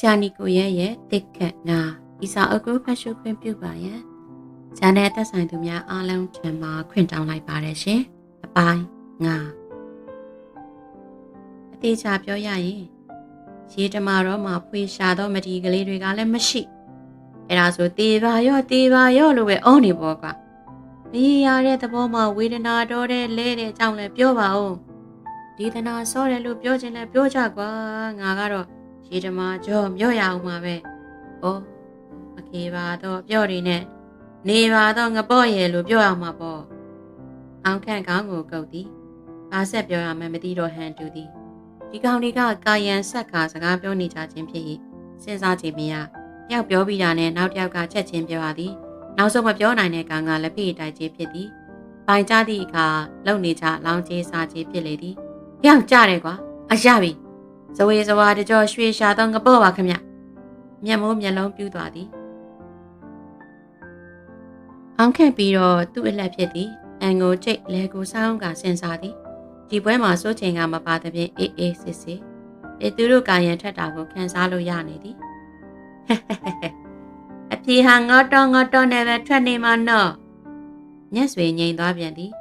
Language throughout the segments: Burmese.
ဆရာနီကိုရဲ့ရဲ့တစ်ခက်ငါဤစာအုပ်ကိုဖတ်ရှုခွင့်ပြုပါရန်ဂျာနယ်သက်ဆိုင်သူများအားလုံးထံမှခွင့်တောင်းလိုက်ပါတယ်ရှင်အပိုင်းငါအသေးချာပြောရရင်ရေတမာတော့မှဖွေရှာတော့မဒီကလေးတွေကလည်းမရှိအဲ့ဒါဆိုတေပါရောတေပါရောလို့ပဲအောင်းနေပေါ့ကွာမရရတဲ့သဘောမှဝေဒနာတော့တဲ့လဲတဲ့အကြောင်းလည်းပြောပါဦးဒီသနာစောတယ်လို့ပြောခြင်းလည်းပြောကြကွာငါကတော့ ရေတမာကြောပြောရအောင်ပါပဲဩအကေပါတော့ပြောနေနဲ့နေပါတော့ငပေါ့ရဲ့လို့ပြောရမှာပေါ့အောင်ခန့်ကောင်းကိုကုတ်သည်ဘာဆက်ပြောရမှန်းမသိတော့ဟန်တူသည်ဒီကောင်တွေကကာယံဆက်ကာစကားပြောနေကြခြင်းဖြစ်၏စဉ်းစားကြည့်မရတယောက်ပြောပြီးတာနဲ့နောက်တစ်ယောက်ကချက်ချင်းပြောရသည်နောက်ဆုံးမပြောနိုင်တဲ့ကောင်ကလက်ဖိတိုက်ကြီးဖြစ်သည်ပိုင်ကြသည့်အခါလုံနေကြလောင်းကြီးစားကြီးဖြစ်လေသည်ယောက်ကြတယ်ကွာအရပြီ ဇဝေဇဝါတကြောရွှေရှာတော့ငပေါ့ပါခမမျက်မိုးမျက်လုံးပြူးသွားသည်အောင်ခက်ပြီးတော့သူ့အလက်ဖြစ်သည်အန်ကိုကျိတ်လဲကိုစောင်းကစင်စားသည်ဒီပွဲမှာစိုးချိန်ကမပါတဲ့ဖြင့်အေးအေးစစ်စစ်အဲသူတို့ကာယံထက်တာကိုခံစားလို့ရနေသည်အပြေဟာငေါတော့ငေါတော့နဲ့ပဲထွက်နေမှာနော်မျက်ဆွေငိန်သွားပြန်သည်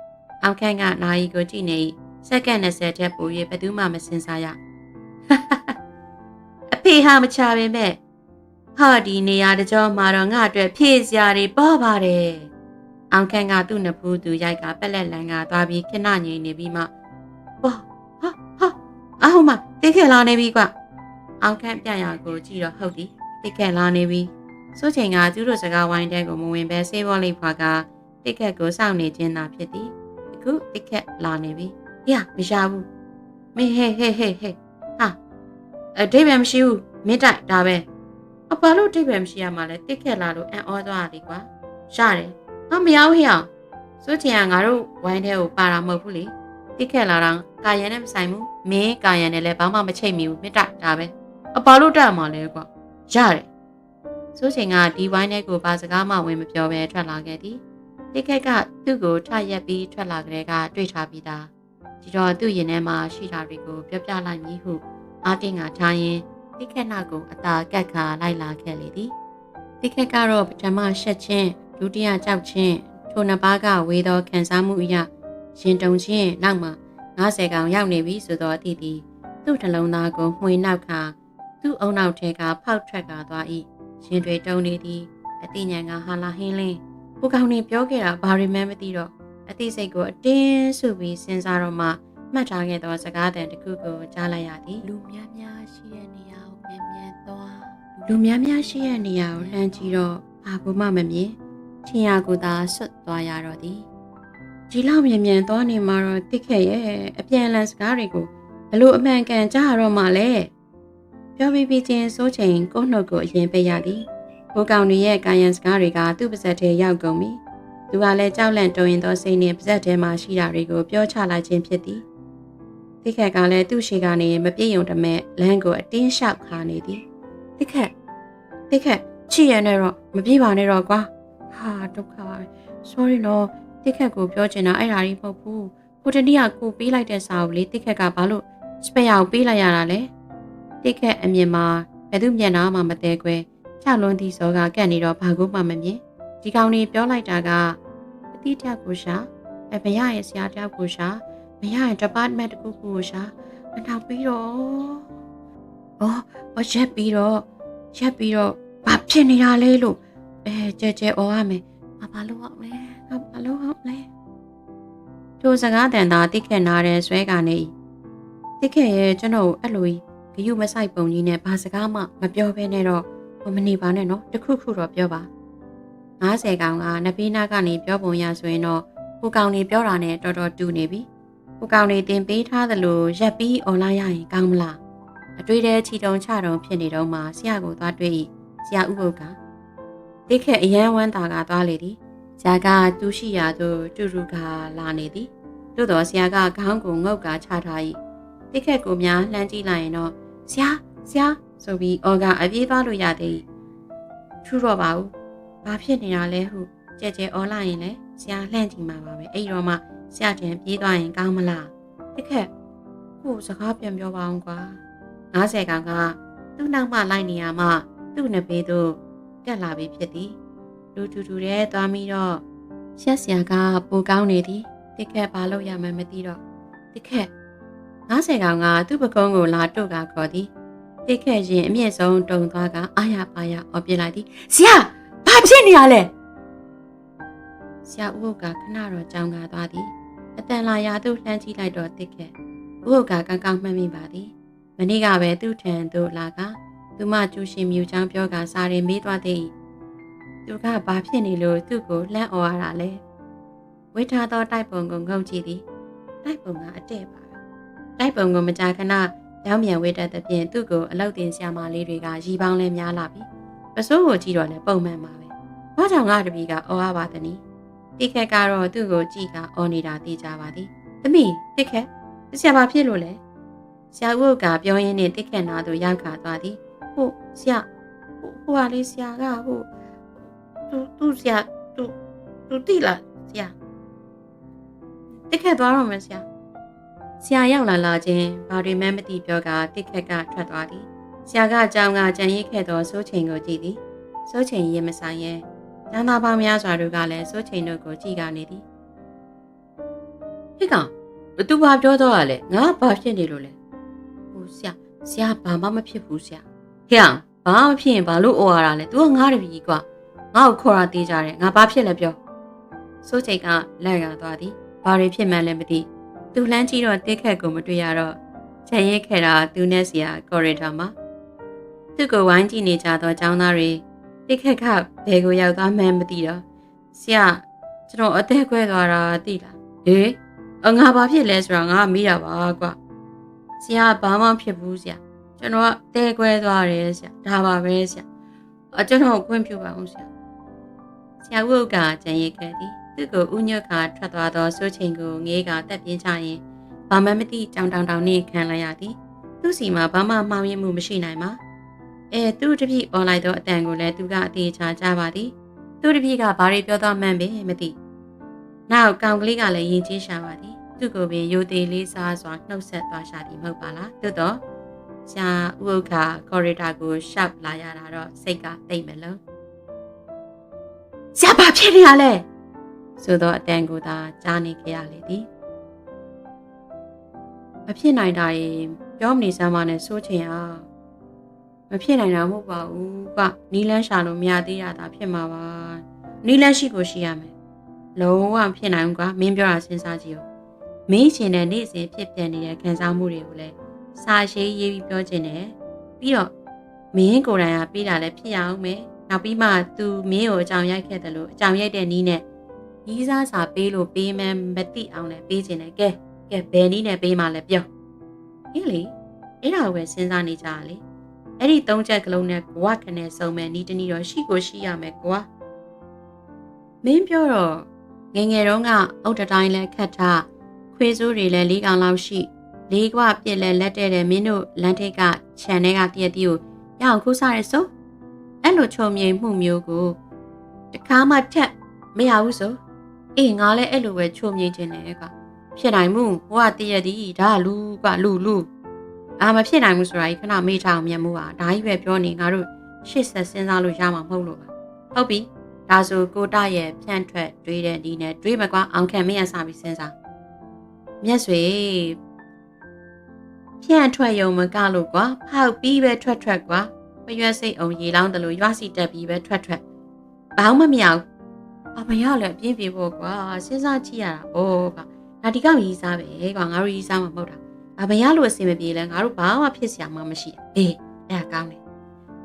အောင်ခန့်ကနာယီကိုကြည့်နေ၏စက္ကန့်20ထက်ပို၍ဘယ်သူမှမစင်စားရ အဖေဟာမချပင်မဲ့ဟာဒီနေရာတကြောမှာတော့ငါအတွက်ဖြည့်စရာတွေပေါ်ပါတယ်အောင်ခန့်ကသူ့နဖူးသူရိုက်ကပက်လက်လန်ကသွားပြီးခဏငြိမ်နေပြီးမှဟာဟာဟာအဟိုမတိခဲ့လာနေပြီကွအောင်ခန့်ပြရကိုကြည့်တော့ဟုတ်သည်တိခဲ့လာနေပြီစိုးချိန်ကသူတို့စကားဝိုင်းတဲ့ကိုမဝင်ပဲဆေးဘောလေးဖွာကတိခက်ကိုစောင့်နေခြင်းသာဖြစ်သည်အခုတိခက်လာနေပြီဟေ့မရဘူးမင်းဟဲ့ဟဲ့ဟဲ့ဟဲ့ဟာ အတိတ်ပဲမရှိဘူးမင်းတိုက်ဒါပဲအပါလို့တိတ်ပဲမရှိရမှာလဲတိခက်လာလို့အံ့ဩသွားရတယ်ကွာရတယ်ဟာမရဘူးဟဲ့အောင်စိုးချိန်ကငါတို့ဝိုင်းတဲ့ကိုပါတာမဟုတ်ဘူးလေတိခက်လာတော့ကာယံနဲ့မဆိုင်ဘူးမင်းကာယံနဲ့လည်းဘာမှမချိတ်မိဘူးမင်းတိုက်ဒါပဲအပါလို့တက်မှာလဲကွာရတယ်စိုးချိန်ကဒီဝိုင်းထဲကိုဘာစကားမှဝင်မပြောဘဲထွက်လာခဲ့သည်တိခက်ကသူ့ကိုထရက်ပြီးထွက်လာကြတဲ့ကတွေ့ထားပြီးသားဒီတော့သူ့ရင်ထဲမှာရှိတာတွေကိုပြောပြလိုက်မည်ဟု အာတင်ကထားရင်တိခက်နာကိုအသာကက်ခါလိုက်လာခဲ့လေသည်တိခက်ကတော့ပထမရှက်ချင်းဒုတိယကြောက်ချင်းထိုနှစ်ပါးကဝေသောခံစားမှုအရာရင်တုံချင်းနောက်မှ90ကောင်ရောက်နေပြီဆိုတော့အသည့်သည်သူ့နှလုံးသားကိုမှွေနောက်ခါသူ့အုံနောက်ထဲကဖောက်ထွက်ကာသွား၏ရင်တွေတုံနေသည်အသိဉာဏ်ကဟာလာဟင်းလင်းကိုကောင်နေပြောခဲ့တာဘာတွေမှမသိတော့အသိစိတ်ကိုအတင်းစုပြီးစဉ်းစားတော့မှ မှတ်ထားခဲ့သောစကားသံတစ်ခုကိုကြားလိုက်ရသည်လူများများရှိတဲ့နေရာကိုမြန်မြန်သွားလူများများရှိတဲ့နေရာကိုလှမ်းကြည့်တော့ဘာမှမမြင်ထင်ရကိုသာဆွတ်သွားရတော့သည်ဒီလောက်မြန်မြန်သွားနေမှာတော့တိခဲ့ရဲ့အပြန်အလှန်စကားတွေကိုဘလို့အမှန်ကန်ကြားရတော့မှလဲပြောပြီးပြီးချင်းစိုးချိန်ကိုနှုတ်ကိုအရင်ပေးရသည်ကိုကောင်တွေရဲ့ကာယံစကားတွေကသူ့ပါဇက်ထဲရောက်ကုန်ပြီသူကလည်းကြောက်လန့်တုံရင်သောစိတ်နဲ့ပါဇက်ထဲမှာရှိတာတွေကိုပြောချလိုက်ခြင်းဖြစ်သည် တိခက်ကလည်းသူ့ရှိကနေမပြည့်ုံတမဲ့လမ်းကိုအတင်းလျှောက်ခါနေသည်တိခက်တိခက်ချစ်ရနဲ့တော့မပြေးပါနဲ့တော့ကွာဟာဒုက္ခပါပဲ sorry နော်တိခက်ကိုပြောချင်တာအဲ့ဒါကြီးမဟုတ်ဘူးကိုတတိယကိုပေးလိုက်တဲ့စာကိုလေတိခက်ကဘာလို့စပယ်ယာကိုပေးလိုက်ရတာလဲတိခက်အမြင်မှာဘယ်သူမျက်နှာမှမသေးခွဲချလွန်းသည့်စောကကန့်နေတော့ဘာကိုမှမမြင်ဒီကောင်နေပြောလိုက်တာကအတိတယောက်ကိုရှာအမရရဲ့ဆရာတယောက်ကိုရှာ မရရဲ့ department တစ်ခုခုကိုရှာအနောက်ပြီးတော့အော်ဘာရက်ပြီးတော့ရက်ပြီးတော့ဘာဖြစ်နေတာလဲလို့အဲကြဲကြဲអော်ရမယ်မဘာလို့အောင်လဲငါဘာလို့အောင်လဲထိုစကားတန်သာတိခက်နာတဲ့ဆွဲကနေတိခက်ရဲ့ကျွန်တော်အဲ့လိုကြီးဂယုမဆိုင်ပုံကြီးနဲ့ဘာစကားမှမပြောဘဲနဲ့တော့ဟိုမနေပါနဲ့နော်တခုခုတော့ပြောပါ90ကောင်ကနဘေးနာကနေပြောပုံရဆိုရင်တော့ကိုကောင်နေပြောတာနဲ့တော်တော်တူနေပြီ ကိုကောင်နေတင်ပေးထားသလိုရက်ပြီးအွန်လိုင်းရရင်ကောင်းမလားအတွေ့တဲ့ချီတုံချတုံဖြစ်နေတော့မှဆရာကိုသွားတွေ့၏ဆရာဥပုပ်ကတိခက်အရန်ဝမ်းတာကသွားလေသည်ဆရာကတူးရှိရာသို့တူတူကလာနေသည်သို့တော်ဆရာကခေါင်းကိုငုတ်ကချထား၏တိခက်ကိုများလှမ်းကြည့်လိုက်ရင်တော့ဆရာဆရာဆိုပြီးအော်ကအပြေးသွားလို့ရသေးထူတော့ပါဘူးဘာဖြစ်နေတာလဲဟုကြဲကြဲအော်လိုက်ရင်လည်းဆရာလှန့်ကြည့်မှာပါပဲအဲ့တော့မှ ဆရာတန်ပြေးသွားရင်ကောင်းမလားတိခက်ကိုစကားပြန်ပြောပါအောင်ကွာ90ကောင်ကသူ့နောက်မှလိုက်နေရမှသူ့နှစ်ပေသို့ကတ်လာပြီးဖြစ်သည်လူတူတူတဲ့သွားပြီးတော့ရှက်စရာကပိုကောင်းနေသည်တစ်ခက်ဘာလို့ရမှန်းမသိတော့တစ်ခက်90ကောင်ကသူ့ပကုံးကိုလာတုတ်ကခေါ်သည်တစ်ခက်ရင်အမြင့်ဆုံးတုံသွားကအာရပါရအော်ပြလိုက်သည်ဆရာဘာဖြစ်နေရလဲဆရာဦးကခဏတော့ကြောင်ကားသွားသည် အတန်လာရာသို့လှမ်းကြည့်လိုက်တော့တစ်ခက်ဦးကကောင်းကောင်းမှတ်မိပါသည်မနေ့ကပဲသူ့ထံသို့လာကသူမကျူရှင်မြူချောင်းပြောကစားရင်မေးသွားသည်သူကဘာဖြစ်နေလို့သူ့ကိုလှမ်းអော်ရတာလဲဝိထားသောတိုက်ပုံကိုငုံကြည့်သည်တိုက်ပုံကအတဲ့ပါပဲတိုက်ပုံကိုမကြာခဏရောင်းမြန်ဝေးတတ်တဲ့ပြင်သူ့ကိုအလောက်တင်ဆရာမလေးတွေကရီပေါင်းလဲများလာပြီပစိုးကိုကြည့်တော့လဲပုံမှန်ပါပဲဘာကြောင့်ငါတပီကအော်ရပါသနည်း တိခက်ကတော့သူ့ကိုကြည့်ကအော်နေတာသိကြပါသည်သမီးတိခက်ဆရာဘာဖြစ်လို့လဲဆရာဦးကပြောရင်းနဲ့တိခက်နာသူရောက်ခါသွားသည်ဟုတ်ဆရာဟိုဟိုပါလေးဆရာကဟိုသူသူဆရာသူသူတိလားဆရာတိခက်သွားတော့မယ်ဆရာဆရာရောက်လာလာချင်းဘာတွေမှမသိပြောကတိခက်ကထွက်သွားသည်ဆရာကကြောင်ကကြံရိတ်ခဲ့သောစိုးချိန်ကိုကြည့်သည်စိုးချိန်ရင်မဆိုင်ရဲ့ ကျမ်းသားပေါင်းများစွာတို့ကလည်းစိုးချိန်တို့ကိုကြည့်ကနေသည်ဟိကောင်ဘသူဘာပြောတော့ရလဲငါဘာဖြစ်နေလို့လဲဟိုဆရာဆရာဘာမှမဖြစ်ဘူးဆရာဟဲ့ဘာမှမဖြစ်ရင်ဘာလို့អော်ရတာလဲ तू ကငါတပီကွာငါ့ကိုခေါ်တာတေးကြတယ်ငါဘာဖြစ်လဲပြောစိုးချိန်ကလက်ရသွားသည်ဘာတွေဖြစ်မှန်းလည်းမသိသူလှမ်းကြည့်တော့တိခက်ကိုမတွေ့ရတော့ခြံရိတ်ခဲ့တာသူနဲ့ဆရာကော်ရီတာမှာသူ့ကိုဝိုင်းကြည့်နေကြသောចောင်းသားတွေ တိခက်ကဘယ်ကိုရောက်သွားမှန်းမသိတော့ဆရာကျွန်တော်အသက်ခွဲသွားတာသိလားဟေးအငါဘာဖြစ်လဲဆိုတော့ငါမိတာပါကွာဆရာဘာမှဖြစ်ဘူးဆရာကျွန်တော်ကတဲခွဲသွားတယ်ဆရာဒါပါပဲဆရာအကျွန်တော်ခွင့်ပြုပါအောင်ဆရာဆရာဝုတ်ကကြံရိတ်ခဲ့သည်သူ့ကိုဥညွတ်ကထွက်သွားသောစိုးချိန်ကိုငေးကတက်ပြင်းချရင်ဘာမှမသိကြောင်တောင်တောင်နဲ့ခံလိုက်ရသည်သူ့စီမှာဘာမှမှောင်ရမှုမရှိနိုင်ပါ အဲသူ့တပည့်អွန်လိုင်းသောအတန်ကိုလည်းသူကအသေးချာကြားပါသည်သူ့တပည့်ကဘာတွေပြောတော့မှန်းပဲမသိနောက်ကောင်ကလေးကလည်းယဉ်ကျေးရှာပါသည်သူ့ကိုပင်ရိုသေလေးစားစွာနှုတ်ဆက်သွားရှာသည်မဟုတ်ပါလားသို့တော့ဆရာဥုပ်ခါကော်ရီတာကိုရှောက်လာရတာတော့စိတ်ကတိတ်မလုံးဆရာဘာဖြစ်နေရလဲဆိုတော့အတန်ကိုသာကြားနေကြရလေသည်မဖြစ်နိုင်တာရင်ပြောမနေစမ်းပါနဲ့စိုးချင်အား မဖြစ်နိုင်တာမဟုတ်ပါဘူးကနီလန်းရှာလို့မရသေးတာဒါဖြစ်မှာပါနီလန်းရှိကိုရှိရမယ်လုံးဝဖြစ်နိုင်ဘူးကွာမင်းပြောတာစဉ်းစားကြည့်ရောမင်းရှင်တဲ့နေ့စဉ်ဖြစ်ပြနေတဲ့ခံစားမှုတွေကိုလည်းစာရှိရေးပြီးပြောခြင်းနဲ့ပြီးတော့မင်းကိုယ်တိုင်ကပြီးတာလည်းဖြစ်ရအောင်မယ်နောက်ပြီးမှ तू မင်းကိုအကြောင်းရိုက်ခဲ့တယ်လို့အကြောင်းရိုက်တဲ့နီးနဲ့ရီးစားစာပေးလို့ပေးမှန်းမသိအောင်လည်းပေးခြင်းနဲ့ကဲကဲဘယ်နည်းနဲ့ပေးမှလဲပြောဟင်းလေအဲ့ဒါကိုပဲစဉ်းစားနေကြရလေ အဲ့ဒီသုံးချက်ကလုံးနဲ့ဘဝခနဲ့စုံမဲ့နီးတနည်းတော့ရှိကိုရှိရမယ်ကွာမင်းပြောတော့ငငယ်တုန်းကအုတ်တတိုင်းလဲခတ်ထားခွေးစိုးတွေလည်းလေးကောင်လောက်ရှိလေးကွပြစ်လဲလက်တဲ့တဲ့မင်းတို့လမ်းထိပ်ကခြံထဲကတရက်တီကိုရအောင်ခိုးစားရဲဆိုအဲ့လိုချုံမြိန်မှုမျိုးကိုတခါမှထက်မရဘူးဆိုအေးငါလည်းအဲ့လိုပဲချုံမြိန်ခြင်းတယ်ကွာဖြစ်နိုင်မှုဟိုကတရက်တီဒါလူကွာလူလူ အာမဖြစ်နိုင်ဘူးဆိုတာကြီးခဏမေ့ထားအောင်မြတ်မှုပါဒါကြီးပဲပြောနေငါတို့ရှေ့ဆက်စဉ်းစားလို့ရမှာမဟုတ်လို့ပါဟုတ်ပြီဒါဆိုကိုတရဲ့ဖြန့်ထွက်တွေးတဲ့ဒီနဲ့တွေးမကွာအောင်ခံမရစပြီးစဉ်းစားမျက်ဆွေဖြန့်ထွက်ယုံမကလို့ကွာဖောက်ပြီးပဲထွက်ထွက်ကွာမရွက်စိတ်အောင်ရေလောင်းတယ်လို့ရွာစီတက်ပြီးပဲထွက်ထွက်ဘာမှမရဘူးအမရလည်းအပြင်းပြေဖို့ကွာစဉ်းစားကြည့်ရတာဩကွာဒါဒီကောင်ရေးစားပဲကွာငါတို့ရေးစားမှာမဟုတ်တာ အမရလို့အဆင်မပြေလဲငါတို့ဘာမှဖြစ်စရာမှမရှိအေးအဲ့ဒါကောင်းတယ်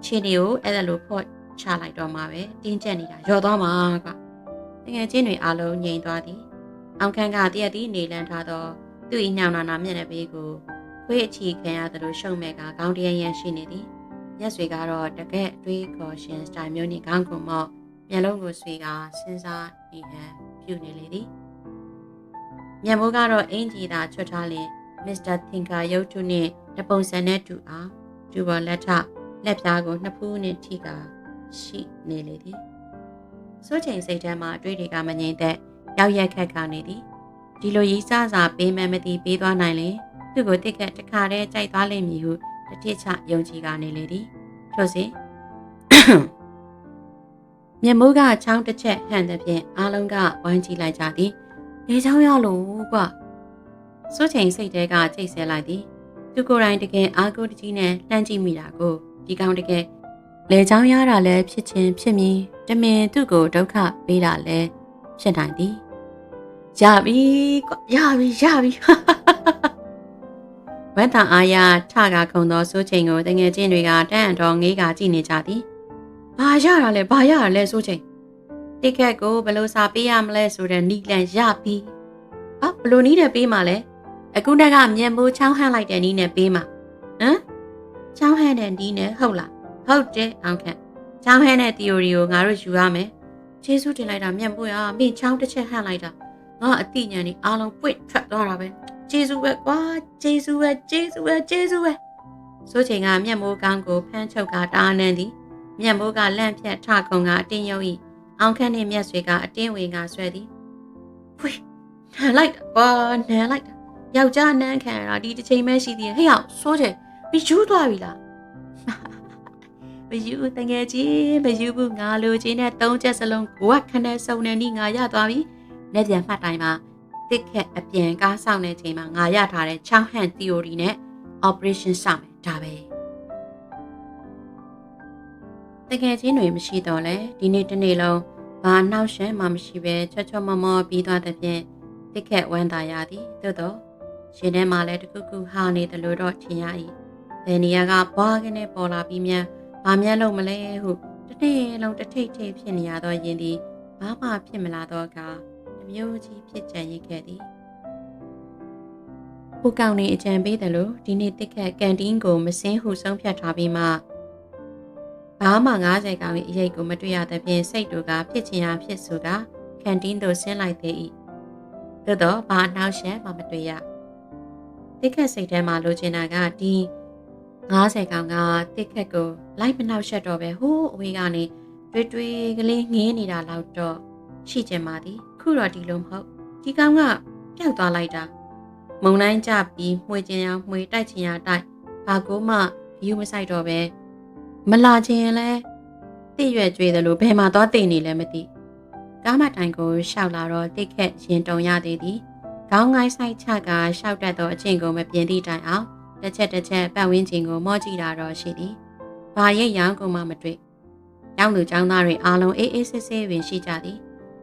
ချင်းတွေကိုအဲ့ဒါလို့ဖော့ချလိုက်တော့မှပဲတင်းကျပ်နေတာရော့သွားမှာကွာတကယ်ချင်းတွေအားလုံးငြိမ်သွားသည်အောင်ခန်းကတရက်တီနေလန်းထားသောသူ့ဤညောင်နာနာမျက်နှာပေးကိုခွေးအချီခံရသလိုရှုံမဲ့ကခေါင်းတရရန်ရှိနေသည်မျက်ဆွေကတော့တကက်အတွေးခေါ်ရှင်စတိုင်မျိုးနဲ့ခေါင်းကုံမော့မျက်လုံးကိုဆွေကစဉ်းစားနေဟန်ပြုနေလေသည်မျက်မိုးကတော့အင်ဂျီသာချွတ်ထားလင် မစ္စတာသင်္ကာရုပ်ထုနှင့်တပုံစံနဲ့တူအောင်ကျူပေါ်လက်ထလက်ပြားကိုနှစ်ဖူးနဲ့ထိကာရှိနေလေသည်စိုးချိန်စိတ်ထဲမှာအတွေ့တွေကမငြိမ်သက်ရောက်ရက်ခက်ခါနေသည်ဒီလိုရေးစားစာပေးမှမသိပေးသွားနိုင်လေသူ့ကိုတစ်ခက်တစ်ခါတည်းကြိုက်သွားလိမ့်မည်ဟုတတစ်ထစ်ချယုံကြည်ကနေလေသည်ထို့စဉ်မျက်မိုးကချောင်းတစ်ချက်ဟန်တဲ့ဖြင့်အားလုံးကဝိုင်းကြည့်လိုက်ကြသည်လေချောင်းရလို့ကွ စိုးချိန်စိတ်တဲကကြိတ်ဆဲလိုက်သည်သူကိုယ်တိုင်တကယ်အားကိုးတကြီးနဲ့လှမ်းကြည့်မိတာကိုဒီကောင်တကယ်လေချောင်းရတာလည်းဖြစ်ချင်းဖြစ်မည်တမင်သူ့ကိုဒုက္ခပေးတာလည်းဖြစ်နိုင်သည်ရပြီကွရပြီရပြီဝမ်းသာအားရထကခုံသောစိုးချိန်ကိုတငယ်ချင်းတွေကတန်းတော်ငေးကကြည့်နေကြသည်။ဘာရတာလဲဘာရတာလဲစိုးချိန်။တိကက်ကိုဘယ်လိုစာပေးရမလဲဆိုတဲ့နီလန်ရပြီ။ဟာဘယ်လိုနီးနဲ့ပေးမှလဲ။ အခုတက်ကမြန်မိုးချောင်းဟန့်လိုက်တဲ့နီးနဲ့ပေးမှ။ဟမ်။ချောင်းဟန့်တဲ့နီးနဲ့ဟုတ်လား။ဟုတ်တယ်အောင်ခန့်။ချောင်းဟန့်တဲ့ theory ကိုငါတို့ယူရမယ်။ကျေးဇူးတင်လိုက်တာမြန်မိုးရမင်းချောင်းတစ်ချက်ဟန့်လိုက်တာ။ငါအတိညာဏ်นี่အားလုံးပွင့်ထွက်သွားတာပဲ။ကျေးဇူးပဲကွာကျေးဇူးပဲကျေးဇူးပဲကျေးဇူးပဲဆိုချိန်ကမျက်မိုးကောင်းကိုဖမ်းချုပ်ကတားနှန်းသည်မျက်မိုးကလန့်ဖြတ်ထခုံကအတင်းယုံ၏အောင်ခန့်နှင့်မျက်ဆွေကအတင်းဝင်ကဆွဲသည်ဖွေးနန်လိုက်တာကွာနန်လိုက်တာ ယောက်ျားနန်းခံရတာဒီတစ်ချိန်ပဲရှိသေးတယ်ဟေ့အောင်ဆိုချိန်မယူသွားပြီလားမယူတငယ်ချင်းမယူဘူးငါလိုချင်တဲ့သုံးချက်စလုံးကိုကခနဲ့စုံနေနီးငါရသွားပြီလက်ပြန်မှတ်တိုင်းမှာတစ်ခက်အပြန်ကားဆောင်တဲ့ချိန်မှာငါရထားတဲ့ချောင်းဟန် theory နဲ့ operation စမယ်ဒါပဲတကယ်ချင်းတွေမရှိတော့လဲဒီနေ့တစ်နေ့လုံးဘာနှောက်ရှက်မှမရှိပဲချွတ်ချွတ်မောမောပြီးသွားတဲ့ဖြင့်တစ်ခက်ဝမ်းသာရသည်သို့တော့ ရှင်ထဲမှာလည်းတခုခုဟာနေတယ်လို့တော့ထင်ရ၏ဘယ်နေရာကဘွားကနေပေါ်လာပြီးမြန်ဘာမြန်လို့မလဲဟုတစ်နေ့လုံးတစ်ထိတ်ထိတ်ဖြစ်နေရတော့ယင်သည်ဘာမှဖြစ်မလာတော့ကတစ်မျိုးကြီးဖြစ်ကြံရစ်ခဲ့သည်ဟိုကောင်နေအကြံပေးတယ်လို့ဒီနေ့တစ်ခက်ကန်တင်းကိုမစင်းဟုဆုံးဖြတ်ထားပြီးမှဘာမှ90ကောင်ရဲ့အရေးကိုမတွေ့ရတဲ့ဖြင့်စိတ်တို့ကဖြစ်ချင်ရဖြစ်ဆိုကကန်တင်းသို့ဆင်းလိုက်သေး၏သို့တော့ဘာနှောက်ရှက်မှမတွေ့ရ တစ်ခက်စိတ်ထဲမှာလိုချင်တာကဒီ90ကောင်ကတစ်ခက်ကိုလိုက်မနှောက်ရှက်တော့ပဲဟိုးအဝေးကနေတွေ့တွေ့ကလေးငင်းနေတာလောက်တော့ရှိကြမှာသည်ခုတော့ဒီလိုမဟုတ်ဒီကောင်ကပျောက်သွားလိုက်တာမုံတိုင်းကြပြီးမှွေကျင်ရမှွေတိုက်ချင်ရတိုက်ဘာကိုမှယူမဆိုင်တော့ပဲမလာချင်ရင်လဲတိရွက်ကြွေတယ်လို့ဘယ်မှာသွားတိတ်နေလဲမသိကားမတိုင်ကိုရှောက်လာတော့တိတ်ခက်ရင်တုံရသေးသည် ခေါင်းငိုင်းဆိုင်ချကရှောက်တတ်သောအချင်းကိုမပြင်းသည့်တိုင်အောင်တစ်ချက်တစ်ချက်ပတ်ဝန်းကျင်ကိုမော့ကြည့်တာတော့ရှိသည်ဘာရိတ်ရောင်းကုန်မှမတွေ့ကျောင်းသူကျောင်းသားတွေအားလုံးအေးအေးဆေးဆေးပင်ရှိကြသည်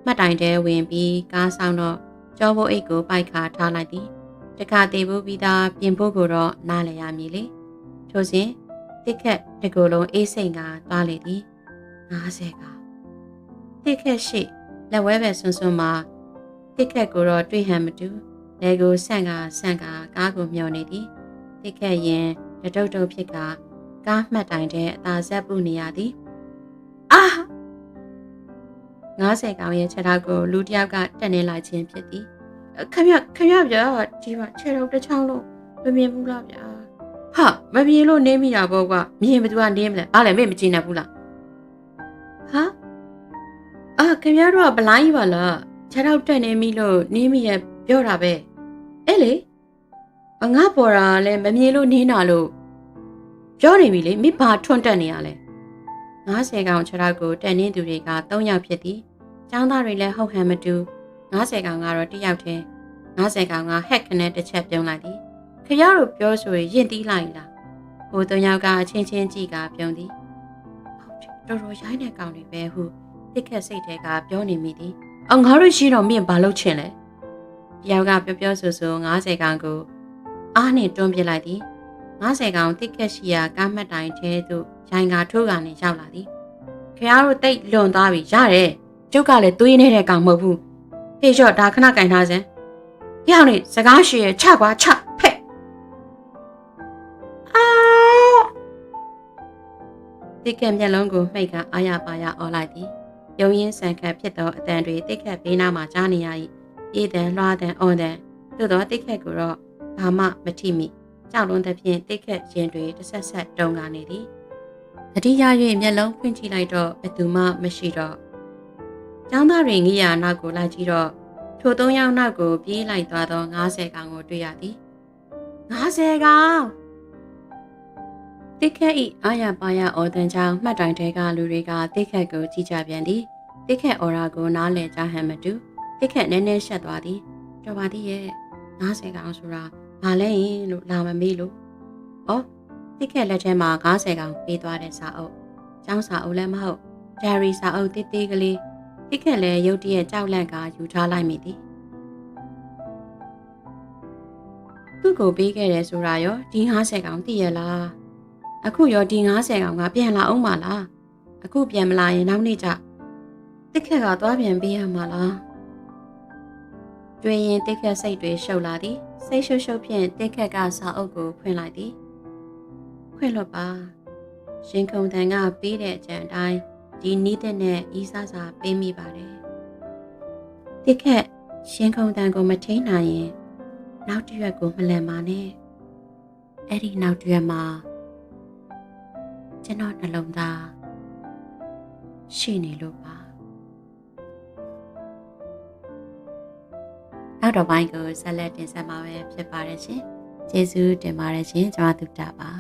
မှတ်တိုင်တဲဝင်ပြီးကားဆောင်တော့ကြောဘိုးအိတ်ကိုပိုက်ခါထားလိုက်သည်တခါသေးဘူးပြီးသားပြင်ဖို့ကိုတော့နားလည်ရမည်လေထို့စဉ်တစ်ခက်တကူလုံးအေးစိန်ကသွားလေသည်90ကတစ်ခက်ရှိလက်ဝဲပဲဆွန်းဆွန်းမှာ တစ်ခက်ကိုတော့တွေ့ဟန်မတူလေကိုဆန့်ကဆန့်ကကားကိုမျောနေသည်တစ်ခက်ရင်တတုတ်တုတ်ဖြစ်ကကားမှတ်တိုင်တဲ့အသာဆက်ပုနေရသည်အာ90ကောင်ရဲ့ခြေထောက်ကိုလူတစ်ယောက်ကတက်နေလိုက်ခြင်းဖြစ်သည်ခမရခမရဗျာဒီမှာခြေထောက်တစ်ချောင်းလုံးမမြင်ဘူးလားဗျာဟာမမြင်လို့နေမိတာပေါ့ကွာမြင်ဘသူကနေမလဲဘာလဲမေ့မကြည့်နိုင်ဘူးလားဟာအာခင်ဗျားတို့ကဘလိုင်းပါလား ခြေထောက်တက်နေမိလို့နေမိရပြောတာပဲအဲ့လေအငါပေါ်တာလည်းမမြင်လို့နေတာလို့ပြောနေပြီလေမိဘာထွန်းတက်နေရလဲ90ကောင်ခြေထောက်ကိုတက်နေသူတွေက3ယောက်ဖြစ်သည်ចောင်းသားတွေလည်းဟုတ်ဟန်မတူ90ကောင်ကတော့တစ်ယောက်တည်း90ကောင်ကဟက်ခနဲ့တစ်ချက်ပြုံးလိုက်သည်ခရတို့ပြောဆိုရင်ယင့်တီးလိုက်လားဟို၃ယောက်ကအချင်းချင်းကြည့်ကပြုံးသည်ဟုတ်တယ်တော်တော်ရိုင်းတဲ့ကောင်တွေပဲဟုတစ်ခက်စိတ်ထဲကပြောနေမိသည် အော်ငါတို့ရှိတော့မြင့်ဘာလုပ်ချင်လဲတယောက်ကပြောပြောဆိုဆို90ကောင်ကိုအားနဲ့တွန်းပစ်လိုက်သည်90ကောင်တစ်ခက်ရှိရာကားမှတ်တိုင်ထဲသို့ရိုင်ကာထိုးကနေရောက်လာသည်ခရတို့တိတ်လွန်သွားပြီရတယ်ကျုပ်ကလည်းသွေးနေတဲ့ကောင်မဟုတ်ဘူးဟေ့ရော့ဒါခဏကင်ထားစမ်း။ဟေ့အောင်နေစကားရှိရချကွာချဖက်။အာတိကက်မျက်လုံးကိုမှိတ်ကအာရပါရអော်လိုက်သည်။ ယုံရင်ဆန်ခတ်ဖြစ်သောအတန်တွေတိကက်ဘေးနားမှာကြားနေရ၏။အေးတန်လွှားတန်អွန်တန်သို့သောတိကက်ကိုတော့ဘာမှမထိမိ။ကြောက်လွန်းသဖြင့်တိကက်ရင်တွေတဆက်ဆက်တုံကနေသည်။တတိယ၍မျက်လုံးဖွင့်ကြည့်လိုက်တော့ဘယ်သူမှမရှိတော့။ကျောင်းသားတွေငိယာနောက်ကိုလိုက်ကြည့်တော့ထိုသုံးယောက်နောက်ကိုပြေးလိုက်သွားသော90ကောင်ကိုတွေ့ရသည်90ကောင် တစ်ခက်ဤအာရပါရအော်တန်ကြောင့်မှတ်တိုင်တဲကလူတွေကတစ်ခက်ကိုကြည့်ကြပြန်သည်တစ်ခက်အော်ရာကိုနားလည်ကြဟန်မတူတစ်ခက်နည်းနည်းရှက်သွားသည်တော်ပါသည်ရဲ့90ကောင်ဆိုတာဘာလဲရင်လို့လာမမေးလို့ဩတစ်ခက်လက်ထဲမှာ90ကောင်ပေးသွားတဲ့စာအုပ်ကျောင်းစာအုပ်လည်းမဟုတ်ဂျာရီစာအုပ်တိတိကလေးတစ်ခက်လည်းရုတ်တရက်ကြောက်လန့်ကယူထားလိုက်မိသည်သူ့ကိုပေးခဲ့တယ်ဆိုတာရောဒီ90ကောင်သိရလား အခုရောဒီ90ကောင်ကပြန်လာအောင်မလားအခုပြန်မလာရင်နောက်နေ့ကျတစ်ခက်ကသွားပြန်ပေးရမှာလားတွေ့ရင်တစ်ခက်စိတ်တွေရှုပ်လာသည်စိတ်ရှုပ်ရှုပ်ဖြင့်တစ်ခက်ကစာအုပ်ကိုဖွင့်လိုက်သည်ဖွင့်လို့ပါရှင်ခုံတန်ကပေးတဲ့အကြံအတိုင်းဒီနီးတဲ့နဲ့ဤစားစာပေးမိပါတယ်တစ်ခက်ရှင်ခုံတန်ကိုမထိန်နိုင်ရင် နောက်တစ်ရက်ကိုမလန်ပါနဲ့အဲ့ဒီနောက်တစ်ရက်မှာ ကျွန်တော်နှလုံးသားရှိနေလို့ပါနောက်တော့ဘိုင်းကိုဆက်လက်တင်ဆက်မှာပဲဖြစ်ပါတယ်ရှင်ကျေးဇူးတင်ပါတယ်ရှင်ကျွန်မတုတ္တပါ